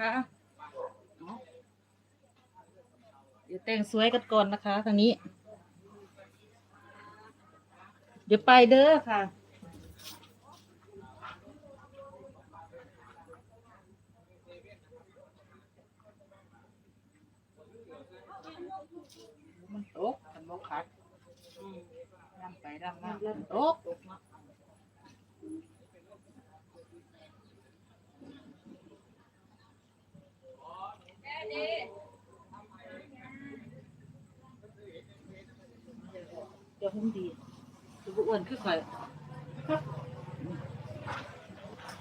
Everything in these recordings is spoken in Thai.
ค่ะเดี๋ยวแต่งสวยกันก่อนนะคะทางนี้ เดี๋ยวไปเด้อค่ะมันตกมันบกคัดดำไปดำมามันตกเดี๋ยว หุ้มดีดูอ้วนขึ้นข่อย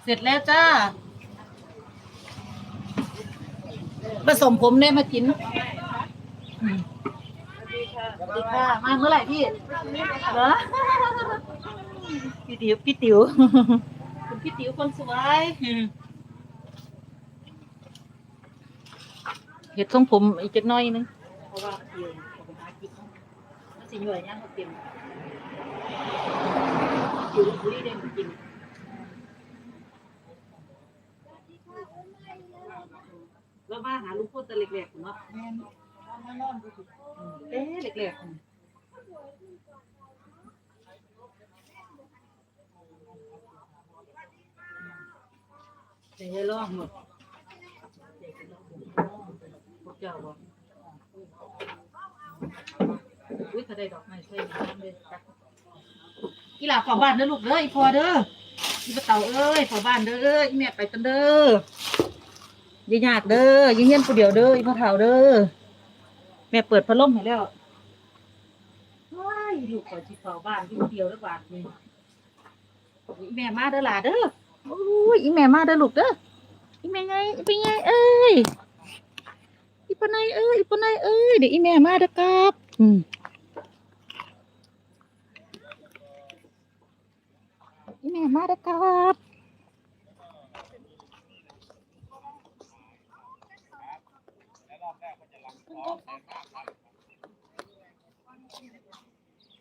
เสร็จแล้วจ้า ผสมผมเนี่ยมากินอืมสวัสดีค่ะ มาเมื่อไหร่พี่ เหรอ พี่ติ๋วพี่ติ๋วคุณพี่ติ๋วคนสวยอืมเห็ดทรงผมอีกจักหน้อยนึงเพราะว่าเดี๋ยวเขาไปหากินมัน สิหน่วยเนี่ยเขาเต็มอยู่ลพบุรีได้จริงแล้วมาหาลุงพูดแต่เล็กๆเนาะเอ๊ะเล็กๆเดี๋ยวจะลองหมดพวกเจ้าบอก อุ้ยถ้าได้ดอกไม้ใส่น้ำเลยจักกีฬาเฝ้าบ้านเด้อลูกเด้ออีพอเด้ออีปะเต่าเอ้ยเฝ้าบ้านเด้ออีแม่ไปกันเด้ออย่ายากเด้ออย่าเฮียนผู้เดียวเด้ออีพ่อเฒ่าเด้อแม่เปิดพัดลมให้แล้วว้ายลูกขอจีเฝ้าบ้านอยู่คนเดียวแล้วบาดนี่อีแม่มาเด้อหล่ะเด้อโอ้ยอีแม่มาเด้อลูกเด้ออีแม่ไงอีเป็นไงเอ้ยอีปะไนเอ้ยอีปะไนเอ้ยเดี๋ยวอีแม่มาเด้อครับอืม อีแม่มาเด้อครับ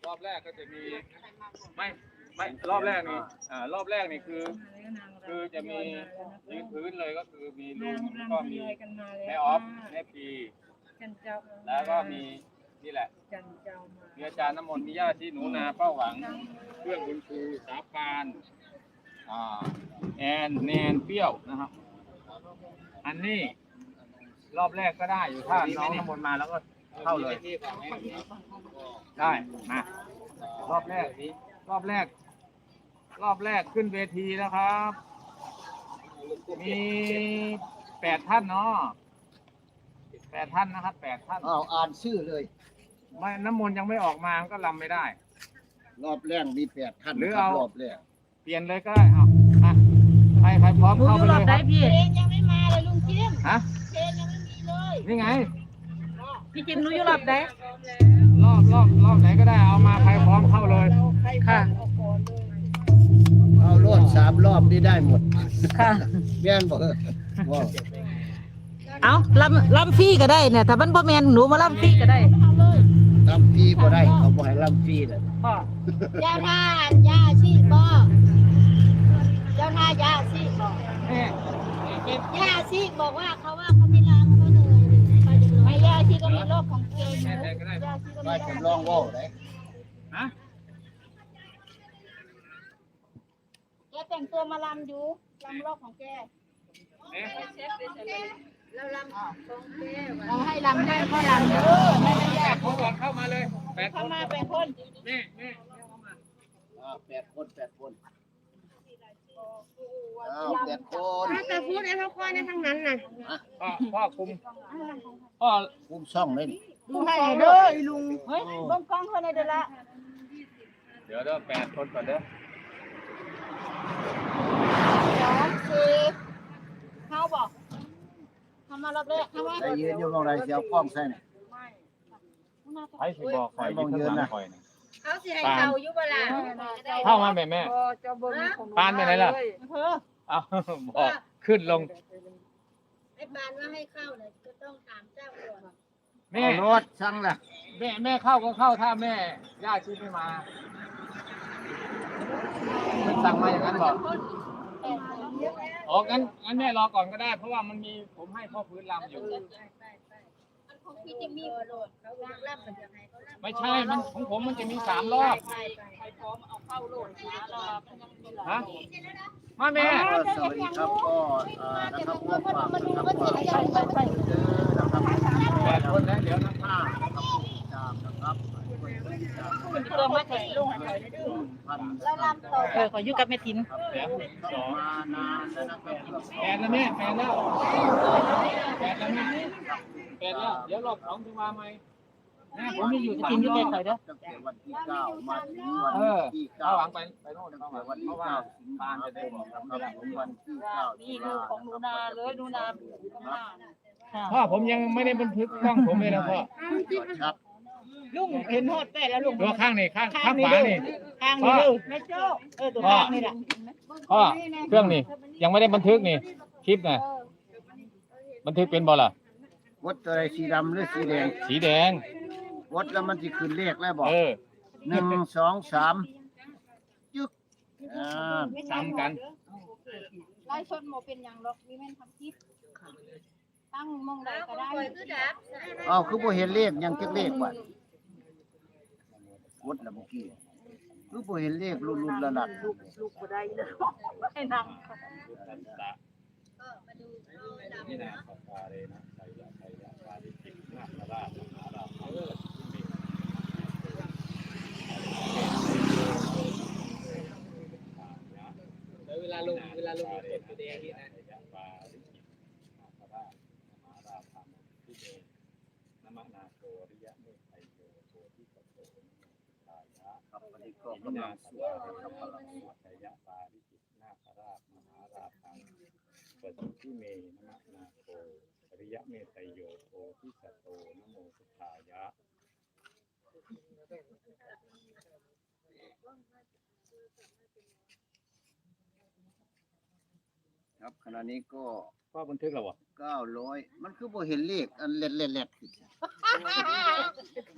รอบแรกก็จะมีไม่ไม่รอบแรกนี่อ่ารอบแรกนี่คือ คือจะมียืนพื้นเลยก็คือมีลุงแล้วก็มีแม่ออฟแม่ปีแล้วก็มี นี่แหละมีอาจารย์น้ำมนต์มีญาติที่หนูนาเป้าหวัง เพื่อนคุณครูสาปานอ่าแอนแนนเปรี้ยวนะครับ อันนี้รอบแรกก็ได้อยู่ถ้าน้องน้ำมนต์มาแล้วก็เข้าเลย ได้มารอบแรกรอบแรก รอบแรกขึ้นเวทีแล้วครับ มีแปดท่านเนาะแปดท่านนะครับแปดท่าน อ้าวอ่านชื่อเลย ไม่น้ำมนต์ยังไม่ออกมาก็ลำไม่ได้ รอบแรกมีแปดท่านหรือครับเอา รอบแรกเปลี่ยนเลยก็ได้เอามาใครใครพร้อมหนูอเข้ายู่ไปรเลอยบคได้รับพี่ยังไม่มาเลยลุงจิ้มฮะเพลงยังไม่มีเลยนี่ไง พี่จิมหนูอยู่รอบได้ รอบรอบรอบไหนก็ได้เอามาใครพร้อมเข้าเลย ค่ะ เอารอดสามรอบนี่ได้หมดค่ะ แม่นบอกว่าเอาลำลำฟรีก็ได้เนี่ย ถ้ามันพ่อแมนหนูมาลำฟรีก็ได้ ลำฟรีบ่ได้เขาบ่ให้ลำฟรีน่ะพ่อยาทานยาชีบ่เจ้าทายาชีบ่เอ๊ะยาชีบอกว่าเขาว่าเขาไม่ล้างเขาเหนื่อยไม่ยาชีก็มีโรคของตัวเองนะยาชีก็มามีจำลองเว่าวได้ฮะแกแต่งตัวมาลำอยู่ลำโรคของแก เอ๊ะ เราลำของแกเราให้ลำได้ก็ลำเออไม่ได้แปยาดคนก่อนเข้ามาเลยแปดคเข้านมาเป็นคนแม่แม่อ่าแปดคนแปดคนอ้าวแปดคนถ้าจะพูดไอ้พ่อคอยในทางนั้นน่ะพ่อพ่อคุมพ่อคุมช่องเลยนี่ลุงให้เด้อไอ้ลุงเฮ้ยเบ้งกล้องเขาในเดือนละเดี๋ยวเด้อแปดคนก่อนเด้อสองสี่เขาบอก ทำมารอบแรกทำมาได้ยืนอยู่ตรงไหนเสียวกล้องใส่นี่ใครสิบอกคอยยืนข้างหลังคอยนี่เขาสิให้เขาอยู่เวลาเข้ามาแม่แม่ปานไปไหนล่ะเพื่อเอาบอกขึ้นลงไอ้ปานว่าให้เข้าเนี่ยก็ต้องถามเจ้าก่อนแม่เอารถสั่งล่ะแม่แม่เข้าก็เข้าถ้าแม่ย่าชีไม่มาเป็นสั่งมาอย่างนั้นบอกแต่ อ๋องั้นงั้นแม่รอก่อนก็ได้ เพราะว่ามันมีผมให้พ่อพื้นลำอยู่ของพี่จิมมี่โหลดเขาวางรับมันจะให้เขารับไม่ใช่มันของผมมันจะมีสามรอบใครใครพร้อมเอาเข้าโหลดนะรอมันยังมีหลายฮะมาแม่สวัสดีครับก็เอ่อนะครับพวกฝากนะครับว่าเด้อนะครับแปดคนแล้วเดี๋ยวนะครับตามนะครับ ตามเติมาแต่ลุงแล้วลำต่อเออขออยู่กับแม่ทินครับเดี๋ยวสองแล้วแปดแล้วแม่แปดแล้วแปดแล้วแม่แปดแล้วเดี๋ยวรอบสองถึงมาไหมแม่ผมมีอยู่แม่สาทินอยู่รใกอล้บๆเด้อตั้งแต่วันที่เก้ามาถึงวันเออที่เข้าเก้าหวังไปไปโน่นตั้งเข้าหแต่วันเพที่ราะว่าเก้าสิงบ้านจะได้มบอกครับถึงวันที่เก้านี่ลูกของนูนาเลยนูนาค่ะพ่อผมยังไม่ได้บันทึกกล้องผมเลยนะพ่อครับ ลุงเห็นฮอดได้แล้วลุงตัวข้างนี่ข้างข้างขวานี่ข้างนี้เด้อแม่โจ้เออตัวข้างนี่แหละพ่อเครื่องนี่ยังไม่ได้บันทึกนี่คลิปนะบันทึกเป็นบอล่ะวัดอะไรสีดำหรือสีแดง สีแดงวัดแล้วมันจะขึ้นเลขแล้วบอกเออหนึ่งสองสามจึ๊กอ่าซ้ำกันไล่ชนโมเป็นอย่างหรอกมีแม่นทำคิดตั้งมองใดก็ได้เอาคือบ่เห็นเลขยังจักเลขว่ะ วัดแล้วเมื่อกี้คือบ่เห็นเลขรุ่นๆระดับลูกบ่ได้เลยให้นั่งนี่นะปากาเลยนะใครอยากใครอยากมาที่จิตนาคราชมหาราชเออเวลาลงเวลาลงกดตัวแดงนี่นะปาริจิตนาคราชมหาราชธรรมพิเดนมนาโกริยะเมตไตโยโพธิสัตโตนโมทายะ ครับวันนี้ กอิกำลันางสววาดริครับสัพพลังวัตยะปาริจิตนาคราชมหาราชังปฏิทิเมนะมนาโคอริยะเมตโยโพธิสัตโตนโมสุทายะครับขณะนี้ก็ก็บันทึกแล้ววะ 900มันคือบ่เห็นเลขอันเล็ดๆๆขึ้น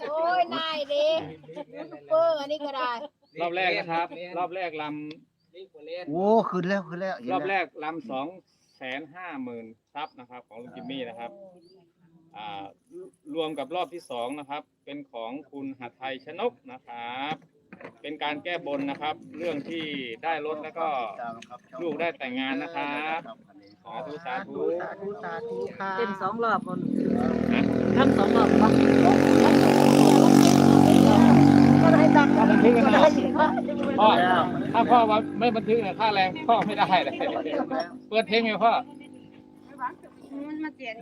โอ้ยนายดิยูทูบเบอร์อันนี้ก็ได้รอบแรกนะครับ รอบแรกลโอ้ขึ้นแล้วขึ้นแล้วเห็นำรอบแรแล้วกลำสองแสนห้าหมื่นซับนะครับ ของลุงจิมมี่นะครับ อ่ารวมกับรอบที่สองนะครับ เป็นของคุณหัทไทยชนกนะครับ เป็นการแก้บนนะครับ เรื่องที่ได้รถแล้วก็ตามครับช่องลูกได้แต่งงานนะครับอันนี้สาธุสาธุสาธุสาธุค่ะเต้นสองรอบคนนะทำสองรอบบ่ก็ได้ดังถ้าบันทึกกันนะพ่อแล้วถ้าพ่อว่าไม่บันทึกเนี่ยค่าแรงพ่อไม่ได้เลยเปิดเพลงไงพ่อมันมาเสียง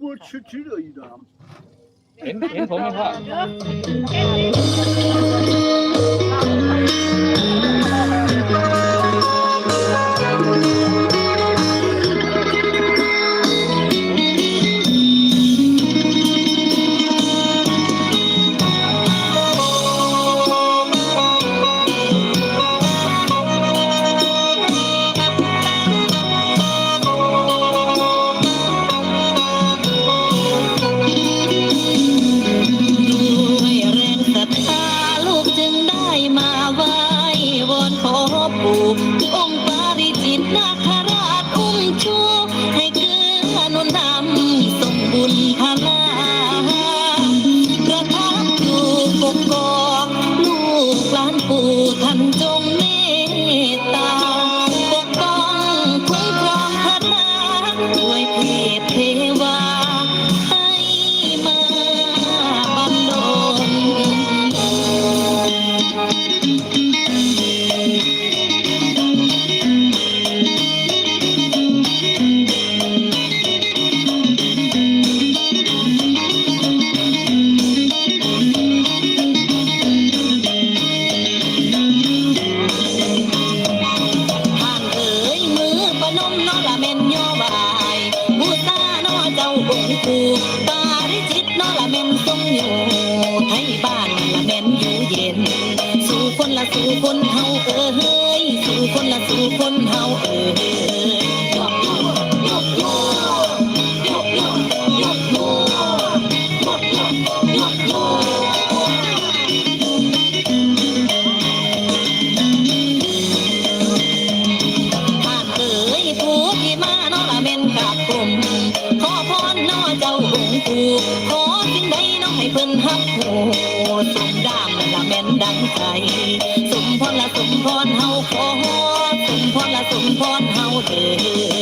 บูชิชิเลยดาม เห็นเห็นผมไหมพ่อ ริ สู่คนละสู่คนเฮา งให้เพิ่นฮักโหสมดามันละแม่นดังใจสมพรละสมพรเฮาขอสมพรละสมพรเฮาเด้อ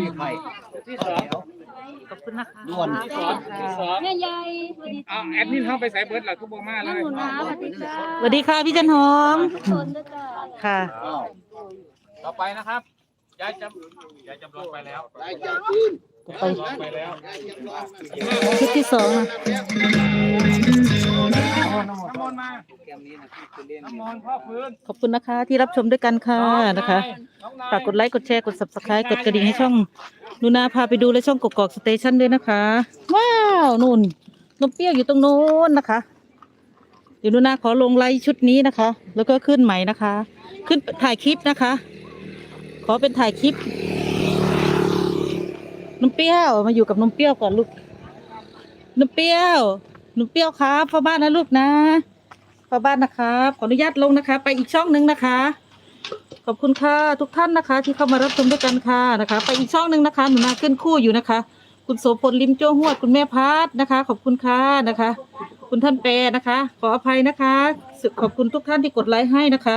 มีใครที่สองขอบคุณนะคะด่วนที่สองที่สองแม่ยายสวัสดีเอาแอดมินเข้าไปใส่เบิร์ดหลักทุกโมมาเลนั่งยหนูนะสวัสดีค่ะสวัสดีค่ะพี่จันหอม ทุกคนด้วยจ้าค่ะ อ้าวต่อไปนะครับยายจำยายจำลองไปแล้วได้จากจีนไปจำลองไปแล้ว ชุดที่สองอะ นมนต์มาน้ำมนต์พ่อพื้นขอบคุณนะคะที่รับชมด้วยกันค่ะนะคะฝากกดไลค์กดแชร์กด subscribe กดกระดิ่งให้ช่องนูนาพาไปดูและช่องกกอกสเตชันด้วยนะคะ ว้าวนู่นนมเปรี้ยวอยู่ตรงโน้นนะคะ เดี๋ยวนูนาขอลงไลค์ชุดนี้นะคะ แล้วก็ขึ้นใหม่นะคะ ขึ้นถ่ายคลิปนะคะ ขอเป็นถ่ายคลิปนมเปรี้ยวมาอยู่กับนมเปรี้ยวก่อนลูกนมเปรี้ยวนมเปรี้ยวครับเข้าบ้านนะลูกนะ เข้าบ้านนะครับขออนุญาตลงนะคะ ไปอีกช่องหนึงนะคะ ขอบคุณค่ะทุกท่านนะคะ ที่เข้ามารับชมด้วยกันค่ะนะคะ ไปอีกช่องหนึ่งนะคะหนูนาขึ้นคู่อยู่นะคะ คุณโสพลลิมโจ้หวดคุณแม่พัดนะคะ ขอบคุณค่ะนะคะ คุณท่านแปรนะคะ ขออภัยนะคะสขอบคุณทุกท่านที่กดไลค์ให้นะคะ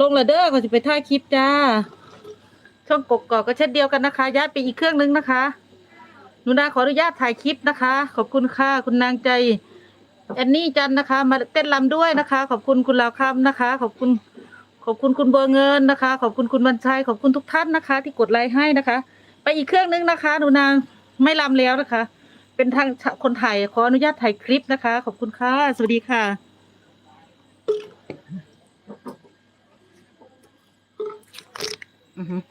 ลงละเด้อก็จะไปถ่ายคลิปจ้า ช่องกกอกก็เช่นเดียวกันนะคะย้ายไปอีกเครื่องนึงนะคะหนูนาขออนุญาตถ่ายคลิปนะคะ ขอบคุณค่ะคุณนางใจ แอนนี่จันนะคะ มาเต้นรำด้วยนะคะ ขอบคุณคุณลาวคำนะคะ ขอบคุณขอบคุณคุณเบอร์เงินนะคะ ขอบคุณคุณบรรชัยขอบคุณทุกท่านนะคะ ที่กดไลค์ให้นะคะ ไปอีกเครื่องนึงนะคะหนูนางไม่ลำแล้วนะคะ เป็นทางคนถ่ายขออนุญาตถ่ายคลิปนะคะ ขอบคุณค่ะ สวัสดีค่ะอือ